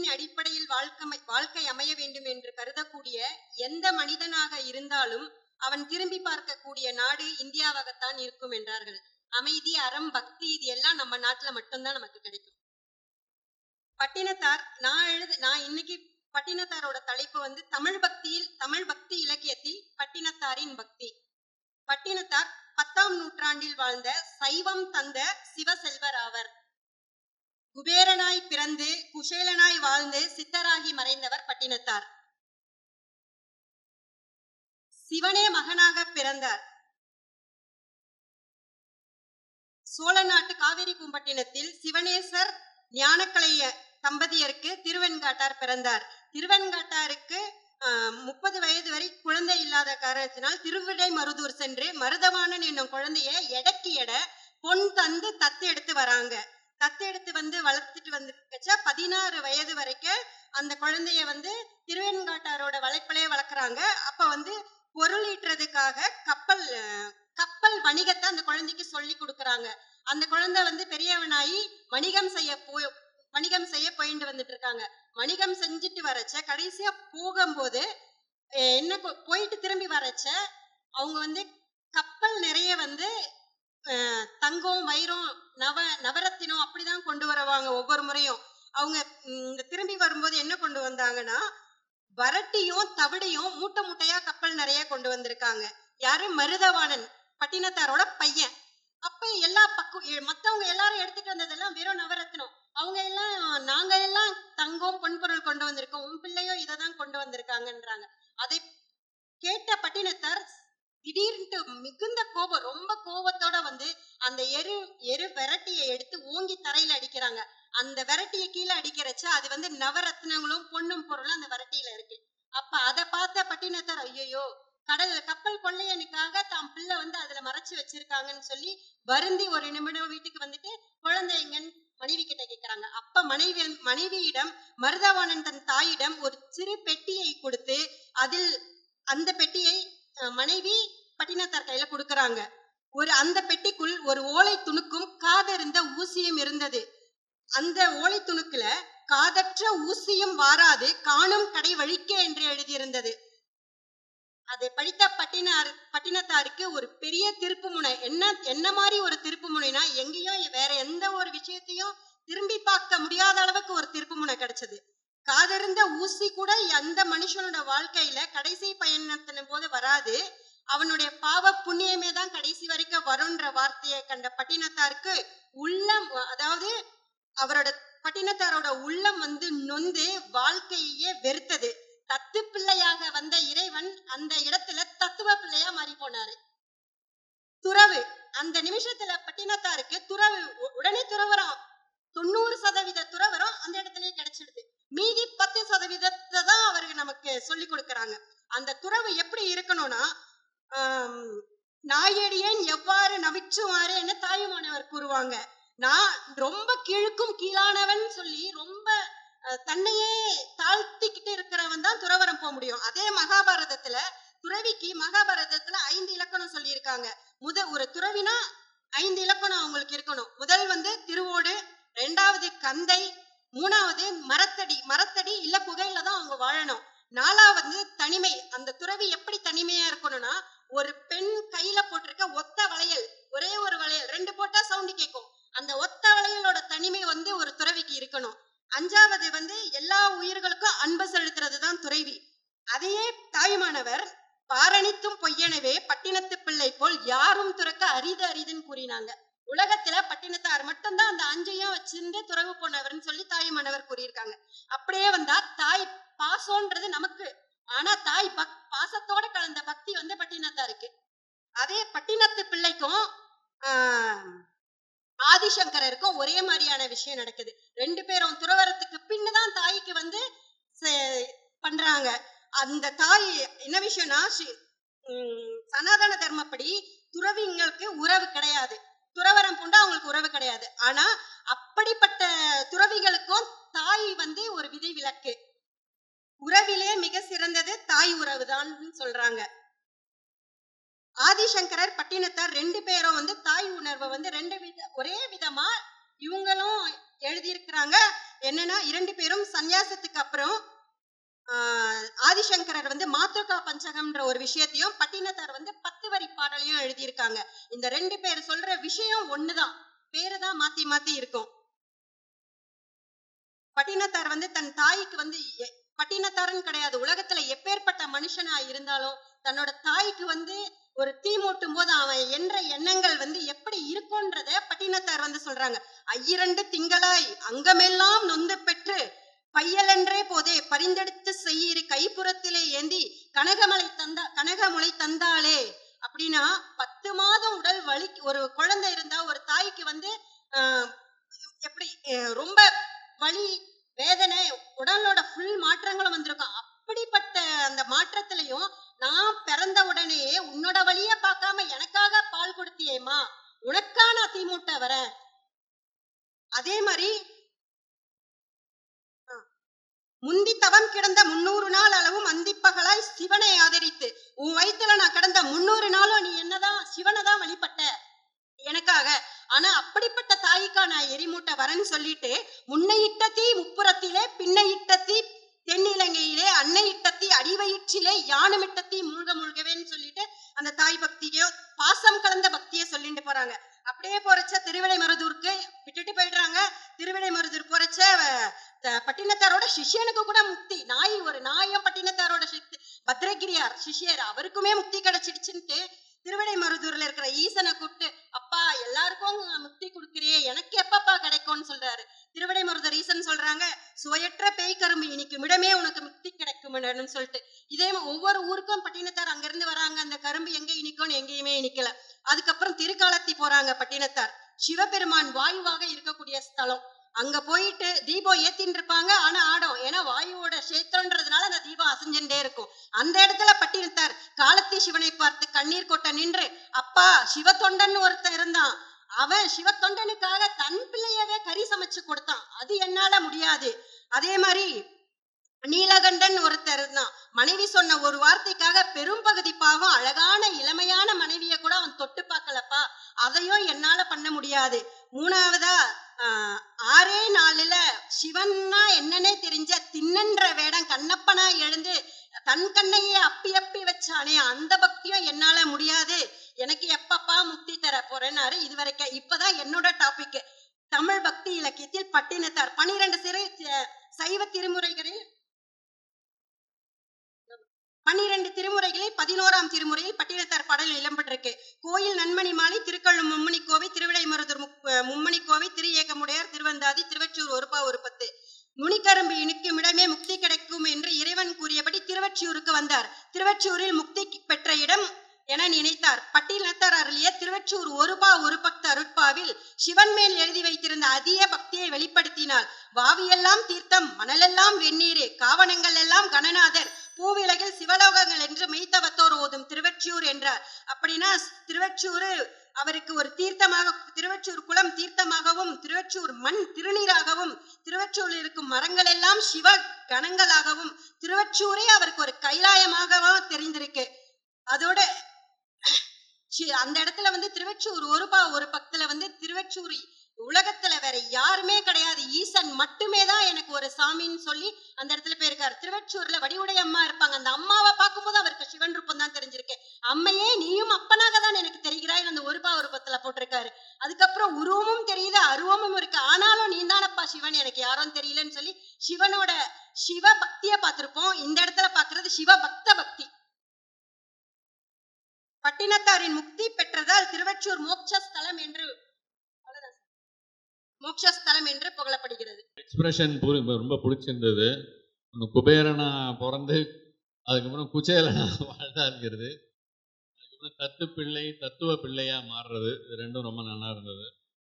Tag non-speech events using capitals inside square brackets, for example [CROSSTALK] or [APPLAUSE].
நீதியின் அடிப்படையில் வாழ்க்கை வாழ்க்கை அமைய வேண்டும் என்று கருதக்கூடிய எந்த மனிதனாக இருந்தாலும் அவன் திரும்பி பார்க்கக்கூடிய நாடு இந்தியாவாகத்தான் இருக்கும் என்றார்கள். அமைதி அறம் பக்தி இது எல்லாம் நம்ம நாட்டுல மட்டும்தான் நமக்கு கிடைக்கும். பட்டினத்தார் நான் எழுது நான் இன்னைக்கு பட்டினத்தாரோட தலைப்பு வந்து தமிழ் பக்தியில் தமிழ் பக்தி இலக்கியத்தில் பட்டினத்தாரின் பக்தி. பட்டினத்தார் பத்தாம் நூற்றாண்டில் வாழ்ந்த சைவம் தந்த சிவசெல்வர் ஆவர். குபேரனாய் பிறந்து குசேலனாய் வாழ்ந்து சித்தராகி மறைந்தவர் பட்டினத்தார். சிவனே மகனாக பிறந்தார். சோழ நாட்டு காவிரி பூம்பட்டினத்தில் சிவனேசர் ஞானக்கலைய தம்பதியருக்கு திருவெண்காட்டார் பிறந்தார். திருவெண்காட்டாருக்கு ஆஹ், முப்பது வயது வரை குழந்தை இல்லாத காரணத்தினால் திருவிடை மருதூர் சென்று மருதவாணன் என்னும் குழந்தைய எடைக்கு எடை பொன் தந்து தத்து எடுத்து வராங்க. தத்தெடுத்து வந்து வளர்த்துட்டு வந்து பதினாறு வயது வரைக்கும் அந்த குழந்தைய வந்து திருவெண்காட்டாரோட வளைப்பிலே வளர்க்குறாங்க. அப்ப வந்து பொருள் ஈட்டுறதுக்காக கப்பல் கப்பல் வணிகத்தை அந்த குழந்தைக்கு சொல்லி கொடுக்குறாங்க. அந்த குழந்தை வந்து பெரியவனாயி வணிகம் செய்ய போய் வணிகம் செய்ய போயிட்டு வந்துட்டு இருக்காங்க வணிகம் செஞ்சுட்டு வரச்ச கடைசியா போகும்போது என்ன போயிட்டு திரும்பி வரச்ச அவங்க வந்து கப்பல் நிறைய வந்து அஹ், தங்கம் வைரம் நவ நவரத்தினம் அப்படிதான் கொண்டு வருவாங்க ஒவ்வொரு முறையும் அவங்க திரும்பி வரும்போது என்ன கொண்டு வந்தாங்கன்னா வரட்டியும் தவிடையும் மூட்டை மூட்டையா கப்பல் நிறைய கொண்டு வந்திருக்காங்க. யாரு? மருதவாணன் பட்டினத்தாரோட பையன். அப்ப எல்லா பக்கம் மத்தவங்க எல்லாரும் எடுத்துட்டு வந்ததெல்லாம் வெறும் நவரத்னம். அவங்க எல்லாம் நாங்க எல்லாம் தங்கம் பொன்பொருள் கொண்டு வந்திருக்கோம். உன் பிள்ளையோ இதை தான் கொண்டு வந்திருக்காங்கன்றாங்க. அதை கேட்ட பட்டினத்தார் திடீர்னு மிகுந்த கோபம் ரொம்ப கோபத்தோட வந்து அந்த எரு எரு விரட்டியை எடுத்து ஓங்கி தரையில அடிக்கிறாங்க. அந்த விரட்டிய கீழே அடிக்கிறச்ச அது வந்து நவரத்னங்களும் பொண்ணும் பொருளும் அந்த விரட்டியில இருக்கு. அப்ப அதை பார்த்த பட்டினத்தார் ஐயோ கடல் கப்பல் கொள்ளையனுக்காக தாம் பிள்ளை வந்து அதுல மறைச்சு வச்சிருக்காங்கன்னு சொல்லி வருந்தி ஒரு நிமிடம் வீட்டுக்கு வந்துட்டு குழந்தைங்க மனைவி கிட்ட கேட்கிறாங்க அப்ப மனைவி மனைவியிடம் மருதவாணன் தன் தாயிடம் ஒரு சிறு பெட்டியை கொடுத்து அதில் அந்த பெட்டியை மனைவி பட்டினத்தார் கையில கொடுக்கறாங்க. ஒரு அந்த பெட்டிக்குள் ஒரு ஓலை துணுக்கும் காதறிந்த ஊசியும் இருந்தது. அந்த ஓலை துணுக்குல காதற்ற ஊசியும் வாராது காணும் கடை வழிக்க என்று எழுதியிருந்தது. அதை படித்த பட்டினார் பட்டினத்தாருக்கு ஒரு பெரிய திருப்புமுனை என்ன என்ன மாதிரி ஒரு திருப்புமுனைனா எங்கேயும் வேற எந்த ஒரு விஷயத்தையும் திரும்பி பார்க்க முடியாத அளவுக்கு ஒரு திருப்புமுனை கிடைச்சது. காதிருந்த ஊசி கூட அந்த மனுஷனோட வாழ்க்கையில கடைசி பயணத்தின போது வராது. அவனுடைய பாவ புண்ணியமே தான் கடைசி வரைக்கும் வரும்ன்ற வார்த்தையை கண்ட பட்டினத்தாருக்கு உள்ளம் அதாவது அவரோட பட்டினத்தாரோட உள்ளம் வந்து நொந்து வாழ்க்கையே வெறுத்தது. தத்து பிள்ளையாக வந்த இறைவன் அந்த இடத்துல தத்துவ பிள்ளையா மாறி போனாரு. துறவு அந்த நிமிஷத்துல பட்டினத்தாருக்கு துறவு உடனே துறவரம் தொண்ணூறு சதவீத துறவரம் அந்த இடத்துலயே கிடைச்சிடுது. மீதி பத்து சதவீதத்தை தான் அவருக்கு நமக்கு சொல்லி கொடுக்கறாங்க. அந்த துறவு எப்படி இருக்கணும்னா நாயடியேன் எவ்வாறு நவிற்றுமாறு என்ன தாயுமானவர் கூறுவாங்க. நான் ரொம்ப கீழுக்கும் கீழானவன் சொல்லி ரொம்ப அஹ், தன்னையே தாழ்த்திக்கிட்டு இருக்கிறவன் தான் துறவரம் போக முடியும். அதே மகாபாரதத்துல துறவிக்கு மகாபாரதத்துல ஐந்து இலக்கணம் சொல்லியிருக்காங்க. முத ஒரு துறவினா ஐந்து இலக்கணம் அவங்களுக்கு இருக்கணும். முதல் வந்து திருவோடு ரெண்டாவது கந்தை மூணாவது மரத்தடி. மரத்தடி இல்ல குகையில தான் அவங்க வாழணும். நாலாவது தனிமை. அந்த துறவி எப்படி தனிமையா இருக்கணும்னா ஒரு பெண் கையில போட்டிருக்க ஒத்த வளையல் ஒரே ஒரு வளையல் ரெண்டு போட்டா சவுண்ட் கேட்கும் அந்த ஒத்த வளையலோட தனிமை வந்து ஒரு துறவிக்கு இருக்கணும். அஞ்சாவது வந்து எல்லா உயிர்களுக்கும் அன்பு செலுத்துறது தான் துறவி. அதையே தாயுமானவர் பாரணித்தும் பொய்யனவே பட்டினத்து பிள்ளை போல் யாரும் துறக்க அரிது அரிதுன்னு கூறினாங்க. உலகத்துல பட்டினத்தார் மட்டும்தான் அந்த அஞ்சையும் வச்சிருந்து துறவு போனவர்னு சொல்லி தாயுமானவர் கூறியிருக்காங்க. அப்படியே வந்தா தாய் பாசம்ன்றது நமக்கு. ஆனா தாய் பக் பாசத்தோட கலந்த பக்தி வந்து பட்டினத்தா இருக்கு. அதே பட்டினத்து பிள்ளைக்கும் ஆதிசங்கரருக்கும் ஒரே மாதிரியான விஷயம் நடக்குது. ரெண்டு பேரும் துறவரத்துக்கு பின்னதான் தாய்க்கு வந்து செ- பண்றாங்க. அந்த தாய் என்ன விஷயம்னா ஸ்ரீ- உம், சனாதன தர்மப்படி துறவிங்களுக்கு உறவு கிடையாது. துறவரம் பூண்டா அவங்களுக்கு உறவு கிடையாது. ஆனா அப்படிப்பட்ட துறவிகளுக்கும் தாய் வந்து ஒரு விதி விலக்கு உறவிலே மிக சிறந்தது தாய் உறவுதான் சொல்றாங்க. ஆதிசங்கரர் பட்டினத்தார் ரெண்டு பேரும் வந்து தாய் உணர்வை வந்து ரெண்டு வித ஒரே விதமா இவங்களும் எழுதியிருக்கிறாங்க. என்னன்னா இரண்டு பேரும் சந்நியாசத்துக்கு அப்புறம் ஆஹ், ஆதிசங்கரர் வந்து மாத்ருகா பஞ்சகம்ன்ற ஒரு விஷயத்தையும் பட்டினத்தார் வந்து பத்து வரி பாடலையும் எழுதியிருக்காங்க. இந்த ரெண்டு பேர் சொல்ற விஷயம் ஒண்ணுதான். பேரு தான் மாத்தி மாத்தி இருக்கும். பட்டினத்தார் வந்து தன் தாய்க்கு வந்து பட்டினத்தாரன் கிடையாது. உலகத்துல எப்பேற்பட்ட மனுஷனா இருந்தாலும் தன்னோட தாய்க்கு வந்து ஒரு தீ மூட்டும் போது அவன் என்ற எண்ணங்கள் வந்து எப்படி இருக்கும்ன்றத பட்டினத்தார் வந்து சொல்றாங்க. ஐயிரண்டு திங்களாய் அங்கமெல்லாம் நொந்து பெற்று பையலென்றே போதே பரிந்தெடுத்து செய்யிரு கைப்புறத்திலே ஏந்தி கனகமலை தந்தா கனகமுலை தந்தாளே அப்படின்னா பத்து மாதம் உடல் வலி ஒரு குழந்தை இருந்தா ஒரு தாய்க்கு வந்து ஆஹ், எப்படி ரொம்ப வலி வேதனை உடலோட ஃபுல் மாற்றங்களும் வந்திருக்கும். அப்படிப்பட்ட அந்த மாற்றத்திலையும் நான் பிறந்த உடனே உன்னோட வழிய பார்க்காம எனக்காக பால் கொடுத்தியேமா உனக்கா நான் தீமூட்ட வரேன் அதே மாதிரி முந்தி தவம் கிடந்த முன்னூறு நாள் அளவும் அந்திப்பகலாய் சிவனை ஆதரித்து உன் வயித்துல நான் கிடந்த முன்னூறு நாளும் நீ என்னதான் சிவனை தான் வழிபட்ட எனக்காக. ஆனா அப்படிப்பட்ட தாய்க்கா நான் எரிமூட்ட வரேன்னு சொல்லிட்டு முன்னையிட்ட தீ முப்புறத்திலே பின்னையிட்ட தீ தென்னிலங்கையிலே அன்னை இட்டத்தி அடிவயிற்றிலே யானமிட்டத்தி தீ மூழ்க மூழ்கவேன்னு சொல்லிட்டு அந்த தாய் பக்தியோ பாசம் கலந்த பக்தியை சொல்லிட்டு போறாங்க. அப்படியே போறச்ச திருவிடை மருதூருக்கு விட்டுட்டு போயிடுறாங்க. திருவிடை மருதூர் போறச்ச பட்டினத்தாரோட சிஷியனுக்கு கூட முக்தி. நாய் ஒரு நாயம் பட்டினத்தாரோட சித்து பத்ரகிரியார் சிஷியர் அவருக்குமே முக்தி கிடைச்சிடுச்சுன்ட்டு திருவிடை மருதூர்ல இருக்கிற ஈசனை கூப்பிட்டு எல்லாருக்கும் முக்தி கொடுக்குறியே எனக்கு எப்பப்பா கிடைக்கும்னு சொல்றாரு. திருவிடை மருதூர் ரீசன் சொல்றாங்க சுவையற்ற பேய் கரும்பு இனிக்கும் இடமே உனக்கு முக்தி கிடைக்கும் சொல்லிட்டு. இதே ஒவ்வொரு ஊருக்கும் பட்டினத்தார் அங்கிருந்து வராங்க. அந்த கரும்பு எங்க இனிக்கும்னு எங்கேயுமே இனிக்கல. அதுக்கப்புறம் திருக்காலத்தி போறாங்க பட்டினத்தார். சிவபெருமான் வாயுவாக இருக்கக்கூடிய ஸ்தலம். அங்க போயிட்டு தீபம் ஏத்தின்னு இருப்பாங்க ஆனா ஆடும் ஏன்னா வாயுவோட சேத்திரன்றதுனால அந்த தீபம் அசைஞ்சுட்டே இருக்கும். அந்த இடத்துல பட்டினத்தார் காலத்தி சிவனை பார்த்து கண்ணீர் கொட்ட நின்று அப்பா சிவ தொண்டன் ஒருத்தன் இருந்தான். அவன் சிவ தொண்டனுக்காக தன் பிள்ளையவே கறி சமைச்சு கொடுத்தான். அது என்னால முடியாது. அதே மாதிரி நீலகண்டன் ஒருத்தர் இருந்தான். மனைவி சொன்ன ஒரு வார்த்தைக்காக பெரும் பகுதி பாவம் அழகான இளமையான மனைவிய கூட அவன் தொட்டு பார்க்கலப்பா. அதையும் என்னால பண்ண முடியாது. மூணாவதா ஆஹ், ஆறே நாளுல சிவன்னா என்னன்னே தெரிஞ்ச தின்னன்ற வேடம் கண்ணப்பனா எழுந்து தன் கண்ணையே அப்பி அப்பி வச்சானே அந்த பக்தியும் என்னால முடியாது. எனக்கு எப்பப்பா முக்தி தர போறேன்னாரு. இது வரைக்கும் இப்பதான் என்னோட டாபிக் தமிழ் பக்தி இலக்கியத்தில் பட்டினத்தார் பனிரெண்டு சிறை சைவ திருமுறைகளில் பன்னிரண்டு திருமுறைகளில் பதினோராம் திருமுறையில் பட்டினத்தார் பாடல் இடம்பெற்றிருக்கு கோயில் நன்மணி மாலை திருக்கள்ளும் மும்மணி கோவை திருவிடைமருதூர் முக்- மும்மணி கோவை திரு ஏகமுடையார் திருவந்தாதி திருவச்சூர் ஒருபா ஒரு பத்து. நுனிக்கரும்பு இனிக்கும் இடமே முக்தி கிடைக்கும் என்று இறைவன் கூறியபடி திருவற்றியூருக்கு வந்தார். திருவற்றியூரில் முக்தி பெற்ற இடம் என நினைத்தார். பட்டினத்தார் அருளிய திருவற்றூர் ஒருபா ஒரு பக்த அருட்பாவில் சிவன் மேல் எழுதி வைத்திருந்த அதிக பக்தியை வெளிப்படுத்தினார். வாவியெல்லாம் தீர்த்தம் மணலெல்லாம் வெந்நீரே காவணங்கள் எல்லாம் கணநாதர் பூவிலகில் சிவலோகங்கள் என்று மெய்த்தவத்தோர் ஓதும் திருவற்றியூர் என்றார். அப்படின்னா திருவற்றூர் அவருக்கு ஒரு தீர்த்தமாக திருவற்றூர் குளம் தீர்த்தமாகவும் திருவற்றூர் மண் திருநீராகவும் திருவற்றூரில் இருக்கும் மரங்கள் எல்லாம் சிவ கணங்களாகவும் திருவற்றூரே அவருக்கு ஒரு கைலாயமாகவும் தெரிந்திருக்கு. அதோட அந்த இடத்துல வந்து திருவற்றூர் ஒரு பா ஒரு பக்கத்துல வந்து திருவற்றூர் உலகத்துல வேற யாருமே கிடையாது. ஈசன் மட்டுமே தான் எனக்கு ஒரு சாமின்னு சொல்லி அந்த இடத்துல போயிருக்காரு. திருவச்சூர்ல வடிவுடைய அம்மா இருப்பாங்க. அந்த அம்மாவை பார்க்கும்போது அவருக்கு சிவன் ரூபம் தான் தெரிஞ்சிருக்கு. அம்மையே நீயும் அப்பனாக தான் எனக்கு தெரிகிறாய் அந்த ஒரு பா ஒரு போட்டிருக்காரு. அதுக்கப்புறம் உருவமும் தெரியுது அருவமும் இருக்கு. ஆனாலும் நீ தானப்பா சிவன் எனக்கு யாரும் தெரியலன்னு சொல்லி சிவனோட சிவ பக்திய பார்த்திருப்போம். இந்த இடத்துல பாக்குறது சிவ பக்த. பக்தி பட்டினத்தாரின் முக்தி பெற்றதால் திருவற்றூர் மோட்சஸ்தலம் என்று மோட்சஸ்தலம் என்று புகழப்படுகிறது. எக்ஸ்பிரஷன் ரொம்ப பிடிச்சிருந்தது. குபேரனா பிறந்து அதுக்கப்புறம் குச்சேலனா [LAUGHS] வாழ்ந்தாங்கிறது அதுக்கப்புறம் தத்து பிள்ளை தத்துவ பிள்ளையா மாறுறது. இது ரெண்டும் ரொம்ப நல்லா இருந்தது.